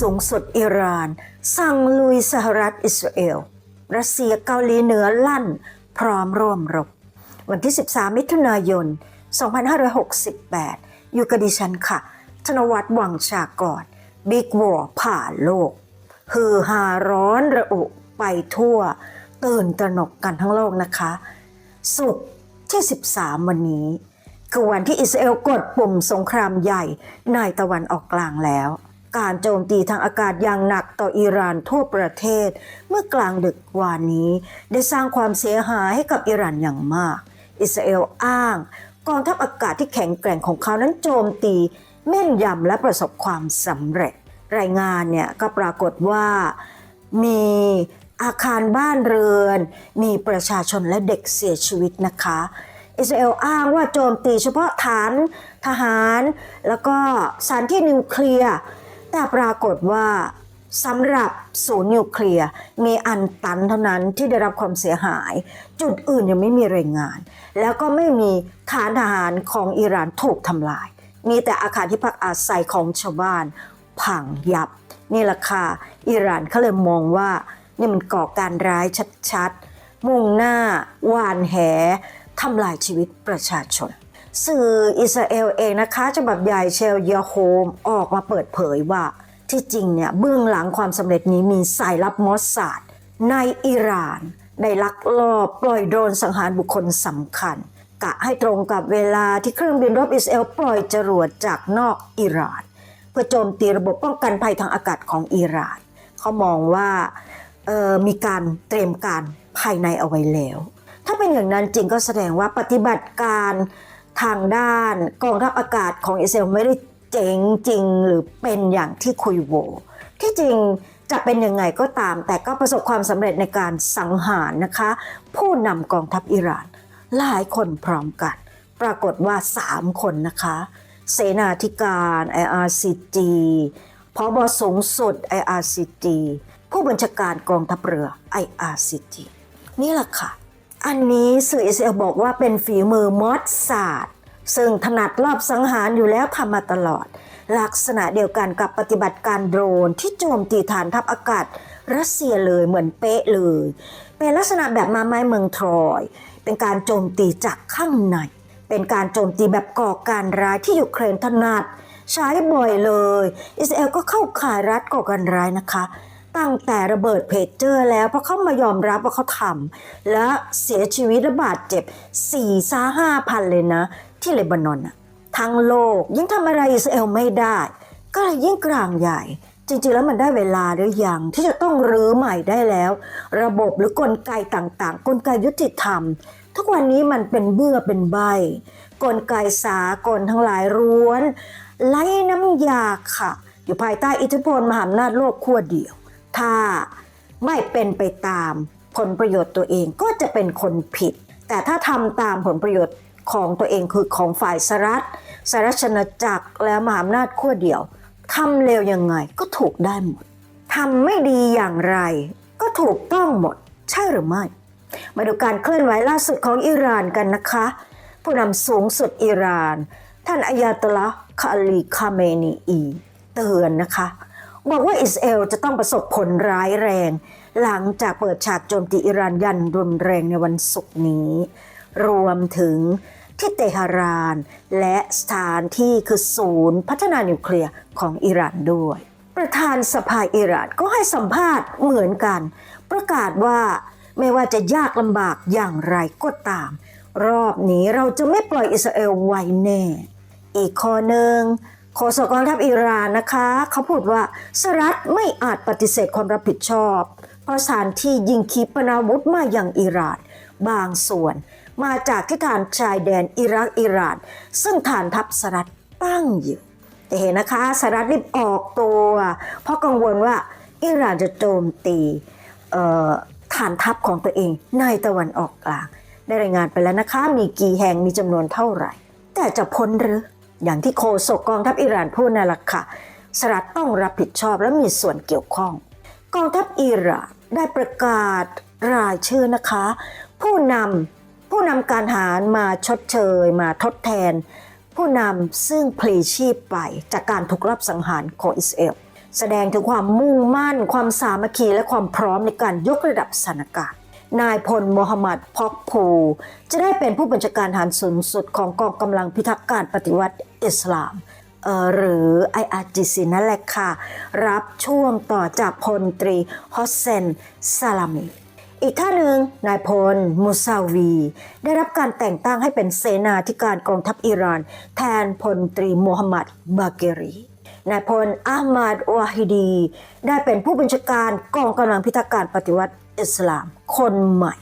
สูงสุดอิหร่าน สั่งลุยสหรัฐอิสราเอล รัสเซียเกาหลีเหนือลั่น พร้อมร่วมรบ วันที่ 13 มิถุนายน 2568 อยู่กับดิฉันค่ะ ธนวัฒน์วังชากรบิ๊กวอร์ผ่าโลก ฮือฮาร้อนระอุไปทั่ว ตื่นตระหนกกันทั้งโลกนะคะ สุกร์ที่ 13 วันนี้คือวันที่อิสราเอลกดปุ่มสงครามใหญ่ในตะวันออกกลางแล้ว การโจมตีทางอากาศอย่างหนักต่ออิหร่านทั่วประเทศ เมื่อกลางดึกวานนี้ได้สร้างความเสียหายให้กับอิหร่านอย่างมาก อิสราเอลอ้าง กองทัพอากาศที่แข็งแกร่งของเขานั้นโจมตีแม่นยำและประสบความสำเร็จ รายงานเนี่ยก็ปรากฏว่ามีอาคารบ้านเรือน มีประชาชนและเด็กเสียชีวิตนะคะ อิสราเอลอ้างว่าโจมตีเฉพาะฐานทหาร แล้วก็สถานที่นิวเคลียร์ แต่ปรากฏว่าสำหรับศูนย์นิวเคลียร์มีอันตันเท่านั้นที่ได้รับความเสียหาย จุดอื่นยังไม่มีรายงาน แล้วก็ไม่มีฐานทหารของอิหร่านถูกทำลาย มีแต่อาคารที่พักอาศัยของชาวบ้าน พังยับ นี่แหละค่ะอิหร่านเขาเลยมองว่านี่มันก่อการร้ายชัดๆ มุ่งหน้า วานแหทำลายชีวิตประชาชน สื่ออิสราเอลเองนะคะฉบับใหญ่เชลยาโฮมออกมาเปิดเผยว่า ที่จริงเนี่ยเบื้องหลังความสำเร็จนี้มีสายลับมอสซาดในอิหร่าน ได้ลักลอบปล่อยโดรนสังหารบุคคลสำคัญ กะให้ตรงกับเวลาที่เครื่องบินรบอิสราเอลปล่อยจรวดจากนอกอิหร่าน เพื่อโจมตีระบบป้องกันภัยทางอากาศของอิหร่าน เขามองว่าออมีการเตรียมการภายในเอาไว้แล้ว ถ้าเป็นอย่างนั้นจริงก็แสดงว่าปฏิบัติการ ทางด้านกองทัพอากาศของอิสราเอลไม่ได้เจ๋งจริงหรือเป็นอย่างที่คุยโว ที่จริงจะเป็นยังไงก็ตาม แต่ก็ประสบความสำเร็จในการสังหารนะคะ ผู้นำกองทัพอิหร่าน หลายคนพร้อมกัน ปรากฏว่า 3 คนนะคะ เสนาธิการ IRCG พบสูงสุด IRCG ผู้บัญชาการกองทัพเรือ IRCG นี่แหละค่ะ อันนี้สื่ออิสราเอลบอกว่าเป็นฝีมือมอสซาดซึ่งถนัดรอบสังหารอยู่แล้วทำมาตลอด ลักษณะเดียวกันกับปฏิบัติการโดรนที่โจมตีฐานทัพอากาศรัสเซียเลยเหมือนเป๊ะเลย เป็นลักษณะแบบมาไม้เมืองทรอย เป็นการโจมตีจากข้างใน เป็นการโจมตีแบบก่อการร้ายที่ยูเครนถนัด ใช้บ่อยเลย อิสราเอลก็เข้าข่ายรัฐก่อการร้ายนะคะ ตั้งแต่ระเบิดเพจเจอร์แล้ว เพราะเขามายอมรับว่าเขาทำและเสียชีวิตและบาดเจ็บ4ซ่าห้าพันเลยนะ ที่เลบานอนอะทั้งโลกยิ่งทำอะไรอิสราเอลไม่ได้ ก็เลยยิ่งกลางใหญ่ จริงๆแล้วมันได้เวลาหรือยังที่จะต้องรื้อใหม่ได้แล้ว ระบบหรือกลไกต่างๆ กลไกยุติธรรม ทุกวันนี้มันเป็นเบื่อเป็นใบ กลไกสากลทั้งหลายร้วนไล่น้ำยาค่ะ อยู่ภายใต้อิทธิพลมหาอำนาจโลกขั้วเดียว ถ้าไม่เป็นไปตามผลประโยชน์ตัวเองก็จะเป็นคนผิด แต่ถ้าทำตามผลประโยชน์ของตัวเองคือของฝ่ายสรัฐสรัชนจักรและมหาอำนาจขั้วเดียวทำเลวยังไงก็ถูกได้หมดทำไม่ดีอย่างไร ก็ถูกต้องหมด ใช่หรือไม่ มาดูการเคลื่อนไหวล่าสุดของอิหร่านกันนะคะ ผู้นำสูงสุดอิหร่าน ท่านอายาตละคาลีคาเมนีอี เตือนนะคะ บอกว่าอิสราเอลจะต้องประสบผลร้ายแรง หลังจากเปิดฉากโจมตีอิหร่านยันรุนแรงในวันศุกร์นี้ รวมถึงที่เตหะราน และสถานที่คือศูนย์พัฒนานิวเคลียร์ของอิหร่านด้วย ประธานสภาอิหร่านก็ให้สัมภาษณ์เหมือนกัน ประกาศว่าไม่ว่าจะยากลำบากอย่างไรก็ตาม รอบนี้เราจะไม่ปล่อยอิสราเอลไว้แน่ อีกข้อหนึ่ง โฆษกกองทัพอิหร่านนะคะ เขาพูดว่าสหรัฐไม่อาจปฏิเสธความรับผิดชอบ เพราะสถานที่ยิงขีปนาวุธมาอย่างอิหร่าน บางส่วน มาจากที่ฐานชายแดนอิรักอิหร่าน ซึ่งฐานทัพสหรัฐตั้งอยู่จะเห็นนะคะสหรัฐรีบออกตัว เพราะกังวลว่าอิหร่านจะโจมตีฐานทัพของตัวเองในตะวันออกกลาง ได้รายงานไปแล้วนะคะ มีกี่แห่งมีจำนวนเท่าไหร่ แต่จะพ้นหรือ อย่างที่โฆษกกองทัพอิหร่านพูดนั่นแหละค่ะสหรัฐต้องรับผิดชอบและมีส่วนเกี่ยวข้อง กองทัพอิหร่านได้ประกาศรายชื่อนะคะ ผู้นำผู้นำการทหารมาชดเชย มาทดแทน ผู้นำซึ่งพลีชีพไปจากการถูกรับสังหารของอิสราเอลแสดงถึงความมุ่งมั่น ความสามัคคีและความพร้อมในการยกระดับสถานการณ์ นายพลโมฮัมหมัดพอกพูจะได้เป็นผู้บัญชาการทหารสูงสุดของกองกำลังพิทักษ์การปฏิวัติอิสลามเอ่อหรือ IRGC นั่นแหละค่ะ รับช่วงต่อจากพลตรีฮอสเซนซาลามีอีกท่านหนึ่งนายพลมูซาวี ได้รับการแต่งตั้งให้เป็นเสนาธิการกองทัพอิหร่าน แทนพลตรีโมฮัมหมัดบาเกรีนายพลอาหมัดวาฮิดี ได้เป็นผู้บัญชาการกองกำลังพิทักษ์การปฏิวัติ อิสลามคนใหม่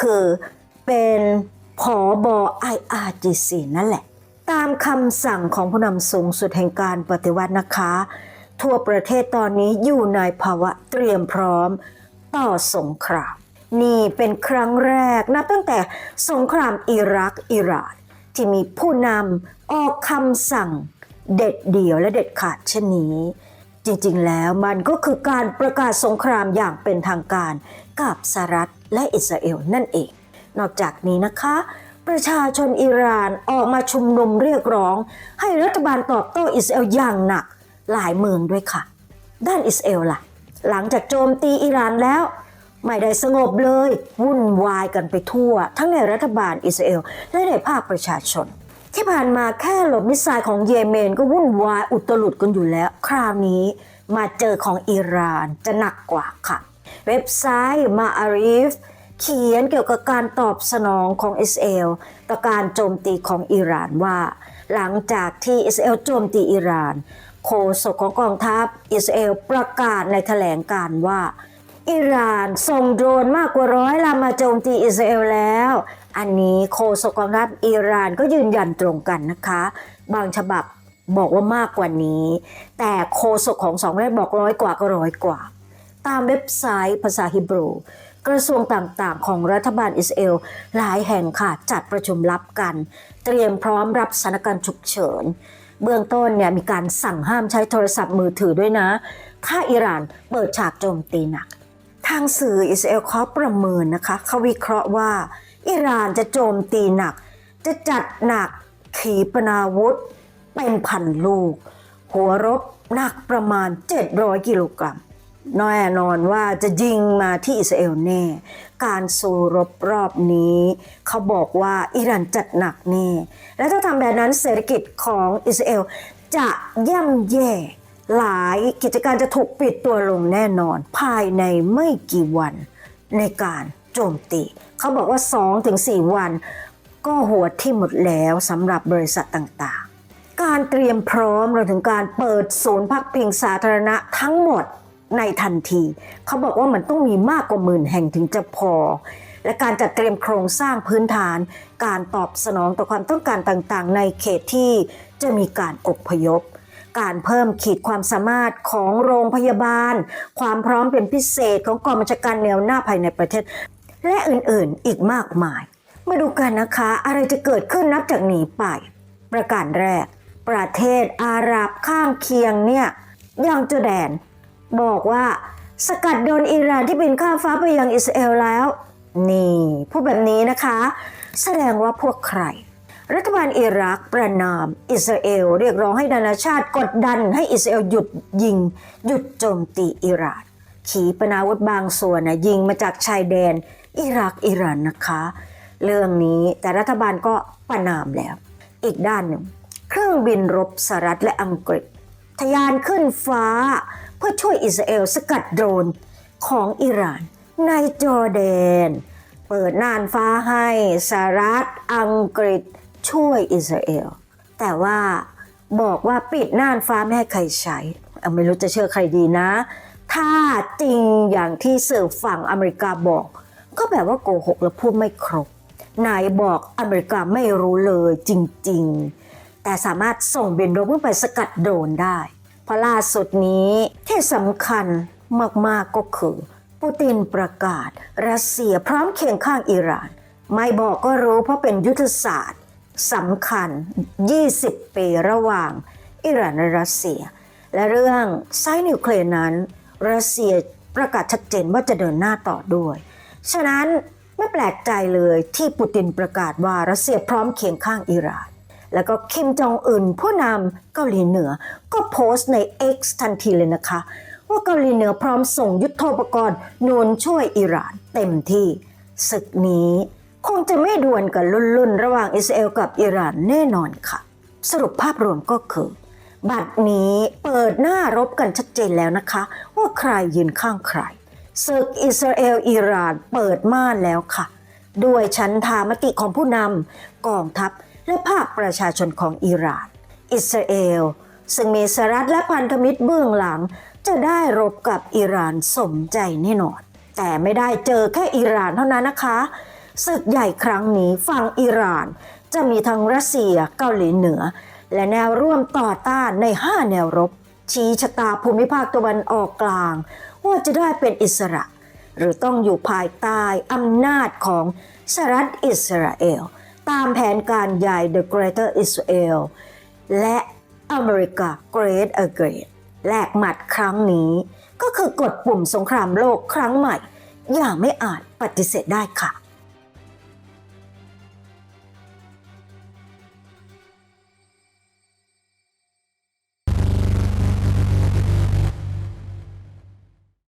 คือเป็นผอบอ IRGC นั่นแหละ ตามคำสั่งของผู้นำสูงสุดแห่งการปฏิวัตินะคะ ทั่วประเทศตอนนี้อยู่ในภาวะเตรียมพร้อมต่อสงคราม นี่เป็นครั้งแรกนับตั้งแต่สงครามอิรักอิหร่านที่มีผู้นำออกคำสั่งเด็ดเดี่ยวและเด็ดขาดเช่นนี้ จริงๆ แล้วมันก็คือการประกาศสงครามอย่างเป็นทางการกับสหรัฐและอิสราเอลนั่นเอง นอกจากนี้นะคะ ประชาชนอิหร่านออกมาชุมนุมเรียกร้อง ให้รัฐบาลตอบโต้อิสราเอลอย่างหนักหลายเมืองด้วยค่ะ ด้านอิสราเอลล่ะ หลังจากโจมตีอิหร่านแล้ว ไม่ได้สงบเลย วุ่นวายกันไปทั่ว ทั้งในรัฐบาลอิสราเอลและในภาคประชาชน ที่ผ่านมาแค่หลบมิสไซล์ของเยเมนก็วุ่นวายอุตลุดกันอยู่แล้ว คราวนี้มาเจอของอิหร่านจะหนักกว่าค่ะ เว็บไซต์มาอารีฟเขียนเกี่ยวกับการตอบสนองของอิสราเอลต่อการโจมตีของอิหร่านว่า หลังจากที่อิสราเอลโจมตีอิหร่าน โฆษกของกองทัพอิสราเอลประกาศในแถลงการว่า อิหร่านส่งโดรนมากกว่าร้อยลำมาโจมตีอิสราเอลแล้ว อันนี้โฆษกกองทัพอิหร่านก็ยืนยันตรงกันนะคะ บางฉบับบอกว่ามากกว่านี้ แต่โฆษกของสองประเทศบอกร้อยกว่าก็ร้อยกว่า ตามเว็บไซต์ภาษาฮิบรู กระทรวงต่างๆ ของรัฐบาลอิสราเอลหลายแห่งค่ะจัดประชุมลับกัน เตรียมพร้อมรับสถานการณ์ฉุกเฉิน เบื้องต้นเนี่ยมีการสั่งห้ามใช้โทรศัพท์มือถือด้วยนะ ถ้าอิหร่านเปิดฉากโจมตีหนัก ทางสื่ออิสราเอลเขาประเมินนะคะเขาวิเคราะห์ว่า อิหร่านจะโจมตีหนัก จะจัดหนักขีปนาวุธ เป็นพันลูก หัวรบหนักประมาณ 700 กิโลกรัมแน่นอนว่าจะยิงมาที่อิสราเอลแน่ การสู้รบรอบนี้ เขาบอกว่าอิหร่านจัดหนักแน่ และถ้าทำแบบนั้นเศรษฐกิจของอิสราเอลจะย่ำแย่หลายกิจการจะถูกปิดตัวลงแน่นอน ภายในไม่กี่วันในการ โจมตี เขาบอกว่า 2-4 วัน ก็หัวที่หมดแล้วสำหรับบริษัทต่างๆ การเตรียมพร้อมรวมถึงการเปิดศูนย์พักพิงสาธารณะทั้งหมดในทันที เขาบอกว่ามันต้องมีมากกว่าหมื่นแห่งถึงจะพอ และการจัดเตรียมโครงสร้างพื้นฐาน การตอบสนองต่อความต้องการต่างๆ ในเขตที่จะมีการอพยพ การเพิ่มขีดความสามารถของโรงพยาบาล ความพร้อมเป็นพิเศษของกองบัญชาการแนวหน้าภายในประเทศ และอื่นๆอีกมากมาย มาดูกันนะคะอะไรจะเกิดขึ้นนับจากนี้ไป ประการแรก ประเทศอาหรับข้างเคียงเนี่ยอย่างจอแดน บอกว่าสกัดโดนอิหร่านที่บินข้ามฟ้าไปยังอิสราเอลแล้ว นี่พูดแบบนี้นะคะ แสดงว่าพวกใคร รัฐบาลอิรักประนาม อิสราเอล เรียกร้องให้นานาชาติกดดันให้อิสราเอลหยุดยิง หยุดโจมตีอิหร่าน ขีปนาวุธบางส่วนนะยิงมาจากชายแดน อิรักอิหร่านนะคะ เรื่องนี้แต่รัฐบาลก็ประนามแล้ว อีกด้านหนึ่ง เครื่องบินรบสหรัฐและอังกฤษทะยานขึ้นฟ้า เพื่อช่วยอิสราเอลสกัดโดรนของอิหร่านในจอร์แดน เปิดน่านฟ้าให้สหรัฐอังกฤษช่วยอิสราเอล แต่ว่าบอกว่าปิดน่านฟ้าไม่ให้ใครใช้อาไม่รู้จะเชื่อใครดีนะ ถ้าจริงอย่างที่สื่อฝั่งอเมริกาบอก ก็แบบว่าโกหกและพูดไม่ครบ นายบอกอเมริกาไม่รู้เลยจริงๆ แต่สามารถส่งเบนรบขึ้นไปสกัดโดนได้ เพราะล่าสุดนี้ที่สำคัญมากๆก็คือปูตินประกาศรัสเซียพร้อมเคียงข้างอิหร่าน ไม่บอกก็รู้เพราะเป็นยุทธศาสตร์สำคัญ 20 ปีระหว่างอิหร่านและรัสเซีย และเรื่องไซนิวเคลียร์นั้น รัสเซียประกาศชัดเจนว่าจะเดินหน้าต่อด้วย ฉะนั้นไม่แปลกใจเลยที่ปูตินประกาศว่ารัสเซียพร้อมเคียงข้างอิหร่าน แล้วก็คิมจองอึนผู้นำเกาหลีเหนือก็โพสต์ใน X ทันทีเลยนะคะ ว่าเกาหลีเหนือพร้อมส่งยุทโธปกรณ์นุนช่วยอิหร่านเต็มที่ศึกนี้คงจะไม่ดวลกันลุ่นๆ ระหว่างอิสราเอลกับอิหร่านแน่นอนค่ะ สรุปภาพรวมก็คือ บัดนี้เปิดหน้ารบกันชัดเจนแล้วนะคะ ว่าใครยืนข้างใคร ศึกอิสราเอลอิหร่านเปิดม่านแล้วค่ะ ด้วยชั้นทามติของผู้นำกองทัพและภาคประชาชนของอิหร่าน อิสราเอล ซึ่งมีสหรัฐและพันธมิตรเบื้องหลัง จะได้รบกับอิหร่านสมใจแน่นอน แต่ไม่ได้เจอแค่อิหร่านเท่านั้นนะคะศึกใหญ่ครั้งนี้ฝั่งอิหร่าน จะมีทั้งรัสเซียเกาหลีเหนือ และแนวร่วมต่อต้านใน 5 แนวรบ ชี้ชะตาภูมิภาคตะวันออกกลาง ว่าจะได้เป็นอิสระ หรือต้องอยู่ภายใต้อำนาจของสหรัฐอิสราเอล ตามแผนการใหญ่ The Greater Israel และอเมริกา Great Again แลกหมัดครั้งนี้ ก็คือกดปุ่มสงครามโลกครั้งใหม่ อย่างไม่อาจปฏิเสธได้ค่ะ